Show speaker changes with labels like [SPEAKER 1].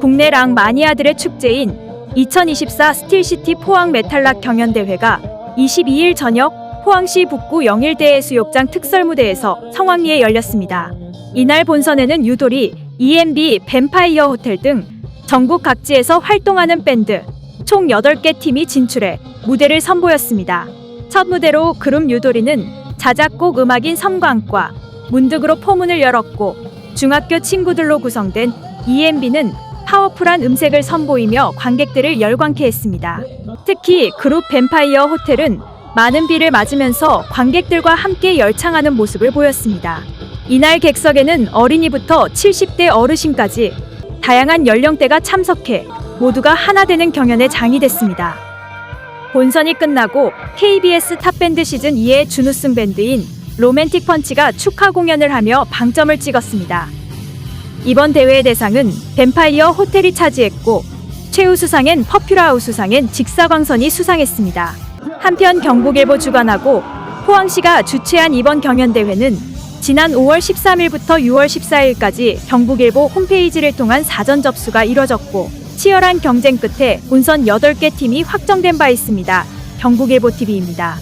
[SPEAKER 1] 국내 랑 마니아들의 축제인 2024 스틸시티 포항 메탈락 경연대회가 22일 저녁 포항시 북구 영일대해 수욕장 특설무대에서 성황리에 열렸습니다. 이날 본선에는 유돌이, EMB, 뱀파이어 호텔 등 전국 각지에서 활동하는 밴드 총 8개 팀이 진출해 무대를 선보였습니다. 첫 무대로 그룹 유도리는 자작곡 음악인 섬광과 문득으로 포문을 열었고 중학교 친구들로 구성된 EMB는 파워풀한 음색을 선보이며 관객들을 열광케 했습니다. 특히 그룹 뱀파이어 호텔은 많은 비를 맞으면서 관객들과 함께 열창하는 모습을 보였습니다. 이날 객석에는 어린이부터 70대 어르신까지 다양한 연령대가 참석해 모두가 하나 되는 경연에 장이 됐습니다. 본선이 끝나고 KBS 탑밴드 시즌 2의 준우승 밴드인 로맨틱 펀치가 축하 공연을 하며 방점을 찍었습니다. 이번 대회의 대상은 뱀파이어 호텔이 차지했고 최우수상엔 퍼퓰라 우 수상엔 직사광선이 수상했습니다. 한편 경북일보 주관하고 포항시가 주최한 이번 경연대회는 지난 5월 13일부터 6월 14일까지 경북일보 홈페이지를 통한 사전 접수가 이뤄졌고 치열한 경쟁 끝에 본선 8개 팀이 확정된 바 있습니다. 경북일보 TV입니다.